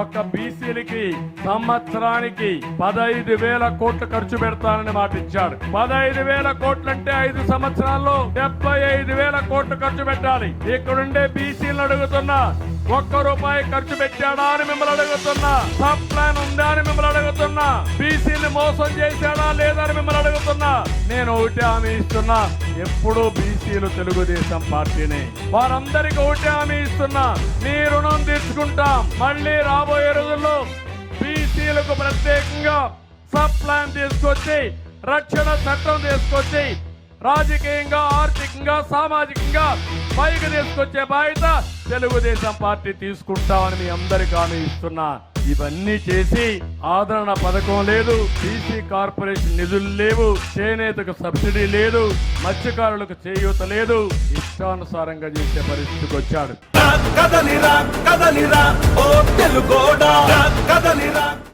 ఒక బీసీలకి సంవత్సరానికి పదహైదు వేల కోట్లు ఖర్చు పెడతానని మాట ఇచ్చాడు పదహైదు వేల కోట్లు అంటే ఐదు సంవత్సరాల్లో డెబ్బై ఐదు వేల కోట్లు ఖర్చు పెట్టాలి. ఇక్కడుండే బీసీలను అడుగుతున్నా ఒక్క రూపాయి ఖర్చు పెట్టాడా అని మిమ్మల్ని అడుగుతున్నా సబ్ ప్లాన్ ఉందా అని మిమ్మల్ని అడుగుతున్నా బీసీ మోసం చేశాడా లేదా అని మిమ్మల్ని అడుగుతున్నా. నేను ఒకటి హామీ ఇస్తున్నా. ఎప్పుడూ బీసీలు తెలుగుదేశం పార్టీని. వారందరికీ ఒకటి హామీ ఇస్తున్నా. మీ రుణం తీర్చుకుంటాం. మళ్ళీ రాబోయే రోజుల్లో బీసీలకు ప్రత్యేకంగా సబ్ ప్లాన్ తీసుకొచ్చి రక్షణ చట్టం తీసుకొచ్చి రాజకీయంగా ఆర్థికంగా సామాజికంగా పైకి తీసుకొచ్చే బాధ్యత తెలుగుదేశం పార్టీ తీసుకుంటామని మీ అందరికీ హామీ ఇస్తున్నా. ఇవన్నీ చేసి ఆదరణ పథకం లేదు. బీసీ కార్పొరేషన్ నిధులు లేవు. చేనేతకు సబ్సిడీ లేదు. మత్స్యకారులకు చేయూత లేదు. ఇష్టానుసారంగా చేసే పరిస్థితికి వచ్చాడు. కదలిరా కదలిరా ఓ తెలుగోడా